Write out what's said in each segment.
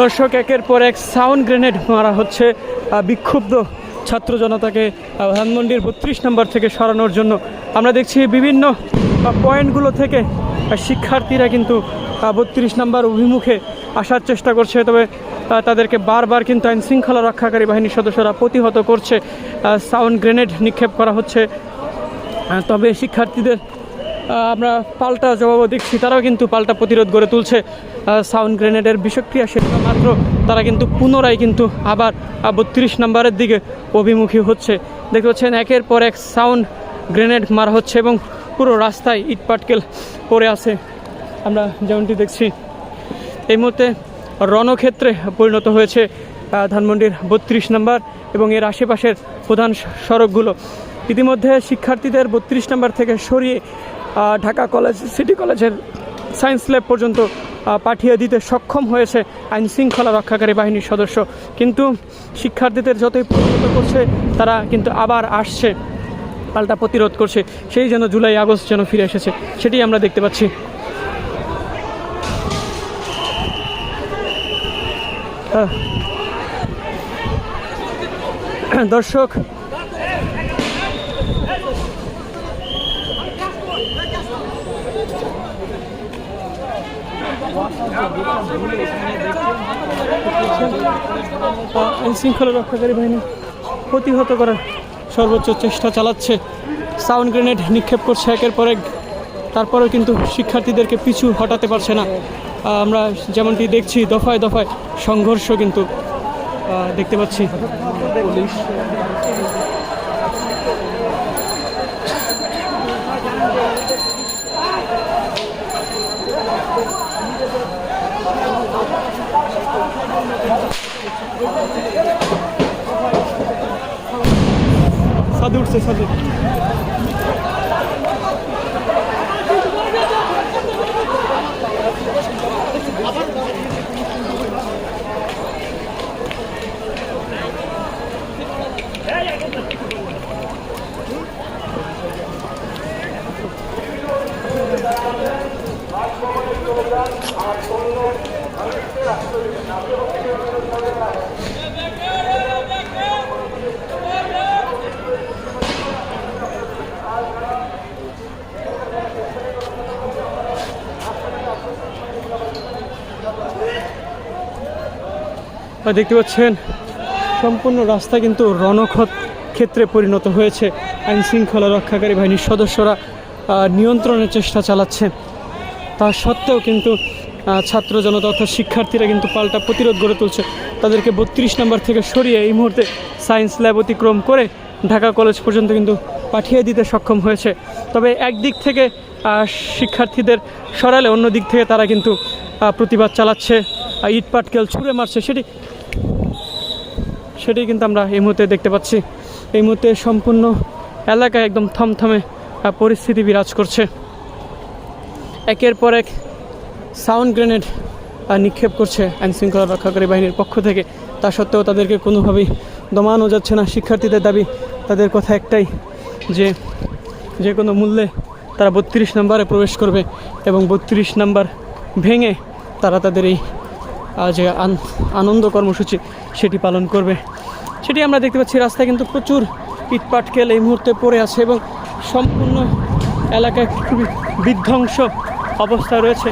দর্শক, একের পর এক সাউন্ড গ্রেনেড মারা হচ্ছে বিক্ষুব্ধ ছাত্র জনতাকে ধানমন্ডির বত্রিশ নম্বর থেকে সরানোর জন্য। আমরা দেখছি বিভিন্ন পয়েন্টগুলো থেকে শিক্ষার্থীরা কিন্তু বত্রিশ নম্বর অভিমুখে আসার চেষ্টা করছে। তবে তাদেরকে বারবার কিন্তু আইন শৃঙ্খলা রক্ষাকারী বাহিনীর সদস্যরা প্রতিহত করছে। সাউন্ড গ্রেনেড নিক্ষেপ করা হচ্ছে। তবে শিক্ষার্থীদের আমরা পাল্টা জবাবও দেখছি তারাও কিন্তু পাল্টা প্রতিরোধ গড়ে তুলছে। সাউন্ড গ্রেনেডের বিষক্রিয়া শেষ মাত্র। তারা কিন্তু পুনরায় কিন্তু আবার বত্রিশ নম্বরের দিকে অভিমুখী হচ্ছে। দেখতে পাচ্ছেন, একের পর এক সাউন্ড গ্রেনেড মারা হচ্ছে এবং পুরো রাস্তায় ইটপাটকেল পড়ে আছে। আমরা যেমনটি দেখছি, এই মুহূর্তে রণক্ষেত্রে পরিণত হয়েছে ধানমন্ডির বত্রিশ নম্বর এবং এর আশেপাশের প্রধান সড়কগুলো। ইতিমধ্যে শিক্ষার্থীদের বত্রিশ নম্বর থেকে সরিয়ে ঢাকা কলেজ, সিটি কলেজের সায়েন্স ল্যাব পর্যন্ত পাঠিয়ে দিতে সক্ষম হয়েছে আইন শৃঙ্খলা রক্ষাকারী বাহিনীর সদস্য। কিন্তু শিক্ষার্থীদের যতই প্রতিহত করছে, তারা কিন্তু আবার আসছে, পাল্টা প্রতিরোধ করছে। সেই যেন জুলাই, আগস্ট যেন ফিরে এসেছে, সেটি আমরা দেখতে পাচ্ছি। দর্শক শৃঙ্খলা রক্ষাকারী বাহিনী প্রতিহত করার সর্বোচ্চ চেষ্টা চালাচ্ছে। সাউন্ড গ্রেনেড নিক্ষেপ করছে একের পর এক। তারপরেও কিন্তু শিক্ষার্থীদেরকে পিছু হটাতে পারছে না। আমরা যেমনটি দেখছি, দফায় দফায় সংঘর্ষ কিন্তু দেখতে পাচ্ছি। সাদু উঠছে সাদু দেখতে পাচ্ছেন, সম্পূর্ণ রাস্তা কিন্তু রণক্ষত ক্ষেত্রে পরিণত হয়েছে। আইন শৃঙ্খলা রক্ষাকারী বাহিনীর সদস্যরা নিয়ন্ত্রণের চেষ্টা চালাচ্ছে তা সত্ত্বেও কিন্তু ছাত্র জনতা অর্থাৎ শিক্ষার্থীরা কিন্তু পাল্টা প্রতিরোধ গড়ে তুলছে। তাদেরকে বত্রিশ নম্বর থেকে সরিয়ে এই মুহূর্তে সায়েন্স ল্যাব অতিক্রম করে ঢাকা কলেজ পর্যন্ত কিন্তু পাঠিয়ে দিতে সক্ষম হয়েছে। তবে একদিক থেকে শিক্ষার্থীদের সরালে অন্য দিক থেকে তারা কিন্তু প্রতিবাদ চালাচ্ছে ইট পাটকেল ছুঁড়ে মারছে। সেটি সেটি কিন্তু আমরা এই মুহূর্তে দেখতে পাচ্ছি। এই মুহূর্তে সম্পূর্ণ এলাকায় একদম থমথমে পরিস্থিতি বিরাজ করছে। একের পর এক সাউন্ড গ্রেনেড নিক্ষেপ করছে আইন শৃঙ্খলা রক্ষাকারী বাহিনীর পক্ষ থেকে। তা সত্ত্বেও তাদেরকে কোনোভাবেই দমানো যাচ্ছে না। শিক্ষার্থীদের দাবি তাদের কথা একটাই, যে যে কোনো মূল্যে তারা বত্রিশ নম্বরে প্রবেশ করবে এবং বত্রিশ নাম্বার ভেঙে তারা তাদের এই যে আন- আনন্দ কর্মসূচি সেটি পালন করবে। সেটি আমরা দেখতে পাচ্ছি রাস্তায় কিন্তু প্রচুর ইটপাটকেল এই মুহূর্তে পড়ে আছে এবং সম্পূর্ণ এলাকায় খুবই বিধ্বংস। অবস্থা রয়েছে।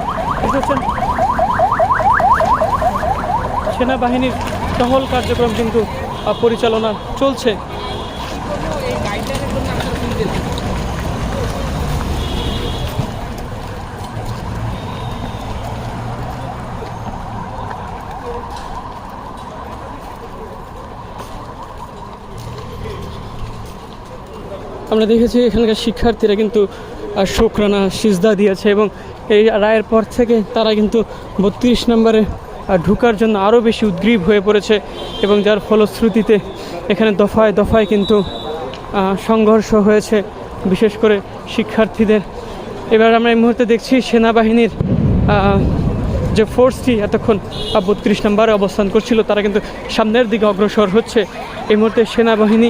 সেনাবাহিনীর টহল কার্যক্রম কিন্তু পরিচালনা চলছে। আমরা দেখেছি এখানকার শিক্ষার্থীরা কিন্তু শুকরানা সিজদা দিয়েছে এবং এই রায়ের পর থেকে তারা কিন্তু বত্রিশ নম্বরে ঢুকার জন্য আরও বেশি উদ্গ্রীব হয়ে পড়েছে এবং যার ফলশ্রুতিতে এখানে দফায় দফায় কিন্তু সংঘর্ষ হয়েছে, বিশেষ করে শিক্ষার্থীদের। এবার আমরা এই মুহূর্তে দেখছি সেনাবাহিনীর যে ফোর্সটি এতক্ষণ বত্রিশ নম্বরে অবস্থান করছিল, তারা কিন্তু সামনের দিকে অগ্রসর হচ্ছে। এই মুহূর্তে সেনাবাহিনী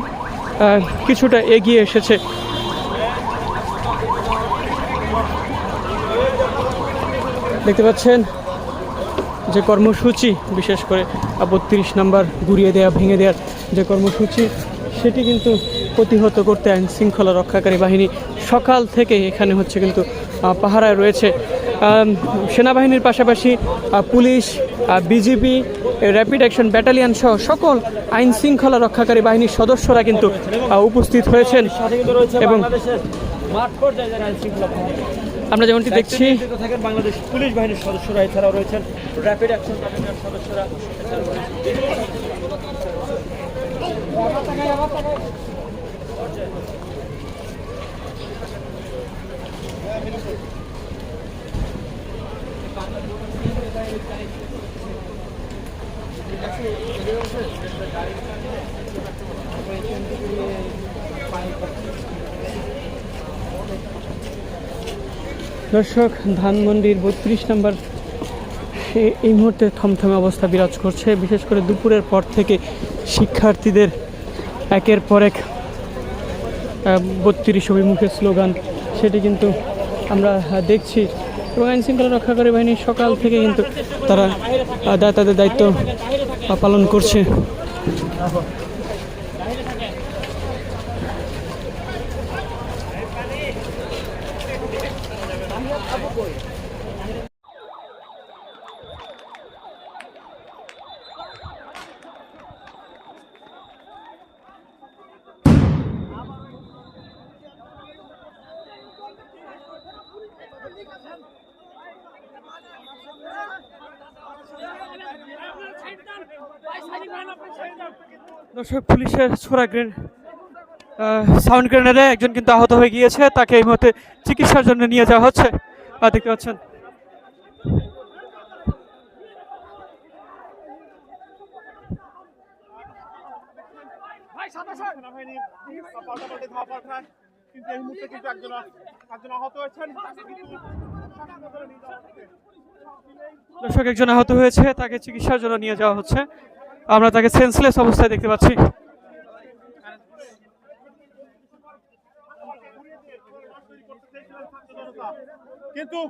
কিছুটা এগিয়ে এসেছে। দেখতে পাচ্ছেন যে কর্মসূচি, বিশেষ করে বত্রিশ নাম্বার ঘুরিয়ে দেওয়া ভেঙে দেওয়ার যে কর্মসূচি, সেটি কিন্তু প্রতিহত করতে আইন শৃঙ্খলা রক্ষাকারী বাহিনী সকাল থেকে এখানে হচ্ছে কিন্তু পাহারায় রয়েছে। সেনাবাহিনীর পাশাপাশি police BGB rapid action battalion সহ সকল আইন শৃঙ্খলা রক্ষাকারী বাহিনীর সদস্যরা কিন্তু উপস্থিত হয়েছেন। এবং আমরা যেমনটি দেখছি থাকেন বাংলাদেশ পুলিশ বাহিনীর সদস্যরা এছাড়াও রয়েছেন র্যাপিড অ্যাকশন ব্যাটালিয়ন সদস্যরা। এছাড়াও রয়েছেন দর্শক, ধানমন্ডির বত্রিশ নম্বর এই মুহূর্তে থমথমে অবস্থা বিরাজ করছে। বিশেষ করে দুপুরের পর থেকে শিক্ষার্থীদের একের পর এক বত্রিশ অভিমুখে স্লোগান, সেটি কিন্তু আমরা দেখছি। এবং আইন শৃঙ্খলা রক্ষাকারী বাহিনী সকাল থেকে কিন্তু তারা তাদের দায়িত্ব পালন করছে। দর্শক পুলিশের ছোড়া গ্রেন সাউন্ড গ্রেনেডে একজন কিন্তু আহত হয়ে গিয়েছে। তাকে এই মুহূর্তে চিকিৎসার জন্য নিয়ে যাওয়া হচ্ছে। দেখতে পাচ্ছেন। সেনাবাহিনীর পাল্টাপাল্টি ধাওয়া পাঠায় কিন্তু এই মুহূর্তে কিন্তু একজন একজন আহত হয়েছেন। তাকে কিন্তু হাসপাতালে নিয়ে যাওয়া হচ্ছে। দর্শক একজন আহত হয়েছে। তাকে চিকিৎসার জন্য নিয়ে যাওয়া হচ্ছে। আমরা তাকে সেন্সলেস অবস্থায় দেখতে পাচ্ছি। কিন্তু